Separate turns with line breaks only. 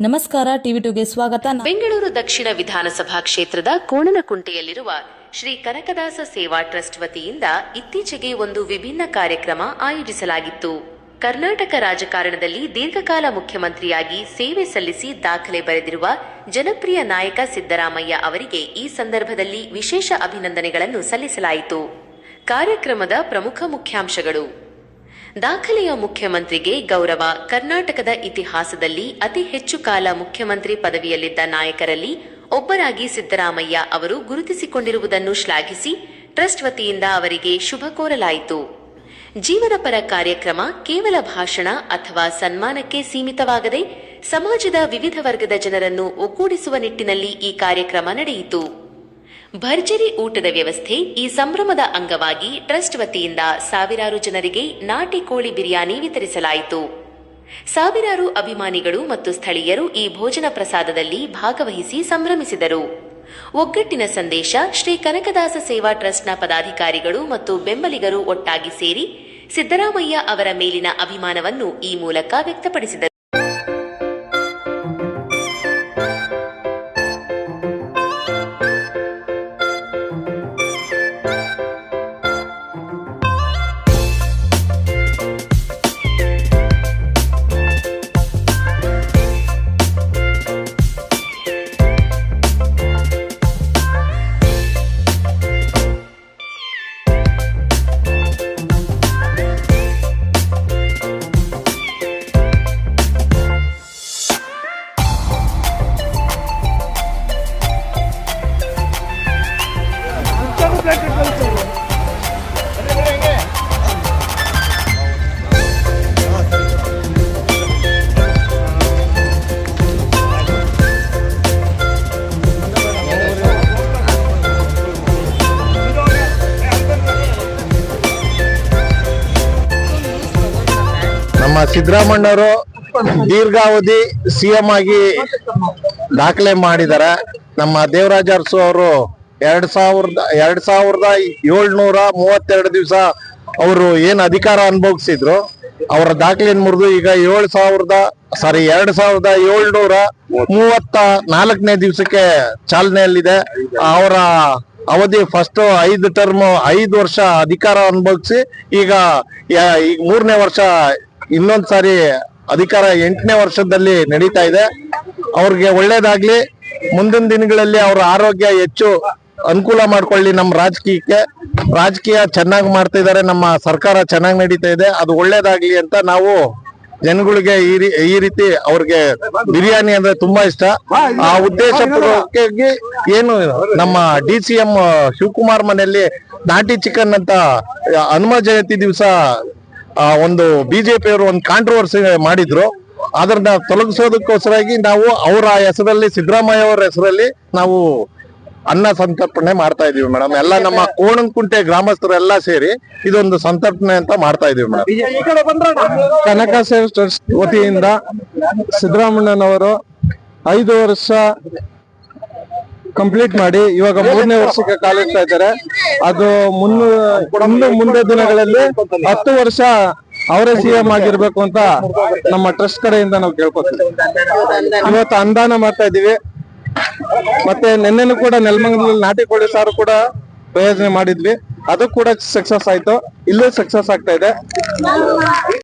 ನಮಸ್ಕಾರ, ಟಿವಿ ಟುಗೆ ಸ್ವಾಗತ.
ಬೆಂಗಳೂರು ದಕ್ಷಿಣ ವಿಧಾನಸಭಾ ಕ್ಷೇತ್ರದ ಕೋಣನಕುಂಟೆಯಲ್ಲಿರುವ ಶ್ರೀ ಕನಕದಾಸ ಸೇವಾ ಟ್ರಸ್ಟ್ ವತಿಯಿಂದ ಇತ್ತೀಚೆಗೆ ಒಂದು ವಿಭಿನ್ನ ಕಾರ್ಯಕ್ರಮ ಆಯೋಜಿಸಲಾಗಿತ್ತು. ಕರ್ನಾಟಕ ರಾಜಕಾರಣದಲ್ಲಿ ದೀರ್ಘಕಾಲ ಮುಖ್ಯಮಂತ್ರಿಯಾಗಿ ಸೇವೆ ಸಲ್ಲಿಸಿ ದಾಖಲೆ ಬರೆದಿರುವ ಜನಪ್ರಿಯ ನಾಯಕ ಸಿದ್ದರಾಮಯ್ಯ ಅವರಿಗೆ ಈ ಸಂದರ್ಭದಲ್ಲಿ ವಿಶೇಷ ಅಭಿನಂದನೆಗಳನ್ನು ಸಲ್ಲಿಸಲಾಯಿತು. ಕಾರ್ಯಕ್ರಮದ ಪ್ರಮುಖ ಮುಖ್ಯಾಂಶಗಳು ದಾಖಲೆಯ ಮುಖ್ಯಮಂತ್ರಿಗೆ ಗೌರವ. ಕರ್ನಾಟಕದ ಇತಿಹಾಸದಲ್ಲಿ ಅತಿ ಹೆಚ್ಚು ಕಾಲ ಮುಖ್ಯಮಂತ್ರಿ ಪದವಿಯಲ್ಲಿದ್ದ ನಾಯಕರಲ್ಲಿ ಒಬ್ಬರಾಗಿ ಸಿದ್ದರಾಮಯ್ಯ ಅವರು ಗುರುತಿಸಿಕೊಂಡಿರುವುದನ್ನು ಶ್ಲಾಘಿಸಿ ಟ್ರಸ್ಟ್ ವತಿಯಿಂದ ಅವರಿಗೆ ಶುಭ ಕೋರಲಾಯಿತು. ಜೀವನಪರ ಕಾರ್ಯಕ್ರಮ ಕೇವಲ ಭಾಷಣ ಅಥವಾ ಸನ್ಮಾನಕ್ಕೆ ಸೀಮಿತವಾಗದೆ ಸಮಾಜದ ವಿವಿಧ ವರ್ಗದ ಜನರನ್ನು ಒಗ್ಗೂಡಿಸುವ ನಿಟ್ಟಿನಲ್ಲಿ ಈ ಕಾರ್ಯಕ್ರಮ ನಡೆಯಿತು. ಭರ್ಜರಿ ಊಟದ ವ್ಯವಸ್ಥೆ ಈ ಸಂಭ್ರಮದ ಅಂಗವಾಗಿ ಟ್ರಸ್ಟ್ ವತಿಯಿಂದ ಸಾವಿರಾರು ಜನರಿಗೆ ನಾಟಿ ಕೋಳಿ ಬಿರಿಯಾನಿ ವಿತರಿಸಲಾಯಿತು. ಸಾವಿರಾರು ಅಭಿಮಾನಿಗಳು ಮತ್ತು ಸ್ಥಳೀಯರು ಈ ಭೋಜನ ಪ್ರಸಾದದಲ್ಲಿ ಭಾಗವಹಿಸಿ ಸಂಭ್ರಮಿಸಿದರು. ಒಗ್ಗಟ್ಟಿನ ಸಂದೇಶ ಶ್ರೀ ಕನಕದಾಸ ಸೇವಾ ಟ್ರಸ್ಟ್ನ ಪದಾಧಿಕಾರಿಗಳು ಮತ್ತು ಬೆಂಬಲಿಗರು ಒಟ್ಟಾಗಿ ಸೇರಿ ಸಿದ್ದರಾಮಯ್ಯ ಅವರ ಮೇಲಿನ ಅಭಿಮಾನವನ್ನು ಈ ಮೂಲಕ ವ್ಯಕ್ತಪಡಿಸಿದರು.
ಸಿದ್ದರಾಮಣ್ಣವರು ದೀರ್ಘಾವಧಿ ಸಿಎಂ ಆಗಿ ದಾಖಲೆ ಮಾಡಿದ್ದಾರೆ. ನಮ್ಮ ದೇವರಾಜ ಅರಸು ಅವರು ಎರಡ್ ಸಾವಿರದ ಎರಡ್ ಸಾವಿರದ ಏಳ್ನೂರ ಮೂವತ್ತೆರಡು ದಿವಸ ಅವರು ಏನು ಅಧಿಕಾರ ಅನುಭವಿಸಿದ್ರು, ಅವರ ದಾಖಲೆಯನ್ನು ಮುರಿದು ಈಗ ಏಳ್ ಸಾವಿರದ, ಸಾರಿ ಎರಡ್ ಸಾವಿರದ ಏಳ್ನೂರ ಮೂವತ್ತ ನಾಲ್ಕನೇ ದಿವಸಕ್ಕೆ ಚಾಲನೆಯಲ್ಲಿದೆ. ಅವರ ಅವಧಿ ಫಸ್ಟ್ ಐದು ಟರ್ಮ್ ಐದು ವರ್ಷ ಅಧಿಕಾರ ಅನುಭವಿಸಿ ಈಗ ಮೂರನೇ ವರ್ಷ ಇನ್ನೊಂದ್ ಸಾರಿ ಅಧಿಕಾರ ಎಂಟನೇ ವರ್ಷದಲ್ಲಿ ನಡೀತಾ ಇದೆ. ಅವ್ರಿಗೆ ಒಳ್ಳೇದಾಗ್ಲಿ. ಮುಂದಿನ ದಿನಗಳಲ್ಲಿ ಅವ್ರ ಆರೋಗ್ಯ ಹೆಚ್ಚು ಅನುಕೂಲ ಮಾಡ್ಕೊಳ್ಳಿ ನಮ್ಮ ರಾಜಕೀಯಕ್ಕೆ. ರಾಜಕೀಯ ಚೆನ್ನಾಗಿ ಮಾಡ್ತಾ ಇದಾರೆ ನಮ್ಮ ಸರ್ಕಾರ ಚೆನ್ನಾಗಿ ನಡೀತಾ ಇದೆ. ಅದು ಒಳ್ಳೇದಾಗ್ಲಿ ಅಂತ ನಾವು ಜನಗಳಿಗೆ ಈ ರೀತಿ ಅವ್ರಿಗೆ ಬಿರಿಯಾನಿ ಅಂದ್ರೆ ತುಂಬಾ ಇಷ್ಟ. ಆ ಉದ್ದೇಶ ಏನು ನಮ್ಮ ಡಿ ಸಿ ಎಂ ಶಿವಕುಮಾರ್ ಮನೆಯಲ್ಲಿ ನಾಟಿ ಚಿಕನ್ ಅಂತ ಹನುಮ ಜಯಂತಿ ದಿವಸ ಒಂದು ಬಿಜೆಪಿ ಅವರು ಒಂದು ಕಾಂಟ್ರವರ್ಸಿ ಮಾಡಿದ್ರು. ಅದನ್ನ ತೊಲಗಿಸೋದಕ್ಕೋಸ್ಕರಾಗಿ ನಾವು ಅವರ ಹೆಸರಲ್ಲಿ ಸಿದ್ದರಾಮಯ್ಯ ಅವರ ಹೆಸರಲ್ಲಿ ನಾವು ಅನ್ನ ಸಂತರ್ಪಣೆ ಮಾಡ್ತಾ ಇದೀವಿ ಮೇಡಮ್. ಎಲ್ಲ ನಮ್ಮ ಕೋಣಂಕುಂಟೆ ಗ್ರಾಮಸ್ಥರೆಲ್ಲ ಸೇರಿ ಇದೊಂದು ಸಂತರ್ಪಣೆ ಅಂತ ಮಾಡ್ತಾ ಇದೀವಿ ಮೇಡಮ್.
ಕನಕ ಸೇವ್ ಟ್ರಸ್ಟ್ ವತಿಯಿಂದ ಸಿದ್ದರಾಮಣ್ಣನವರು ಐದು ವರ್ಷ ಕಂಪ್ಲೀಟ್ ಮಾಡಿ ಇವಾಗ ಮೂರನೇ ವರ್ಷಕ್ಕೆ ಕಾಲಿಡ್ತಾ ಇದ್ದಾರೆ. ಅದು ಮುನ್ನೂ ಮುಂದೆ ದಿನಗಳಲ್ಲಿ ಹತ್ತು ವರ್ಷ ಅವರೇ ಸಿಎಂ ಆಗಿರ್ಬೇಕು ಅಂತ ನಮ್ಮ ಟ್ರಸ್ಟ್ ಕಡೆಯಿಂದ ನಾವು ಕೇಳ್ಕೊತೀವಿ. ಇವತ್ತು ಅನುದಾನ ಮಾಡ್ತಾ ಇದೀವಿ ಮತ್ತೆ ನಿನ್ನೆನೂ ಕೂಡ ನೆಲಮಂಗಲದಲ್ಲಿ ನಾಟಿ ಕೋಳಿ ಸಾರು ಕೂಡ ಪ್ರಯೋಜನೆ ಮಾಡಿದ್ವಿ. ಅದು ಕೂಡ ಸಕ್ಸಸ್ ಆಯ್ತು. ಇಲ್ಲೂ ಸಕ್ಸಸ್ ಆಗ್ತಾ ಇದೆ.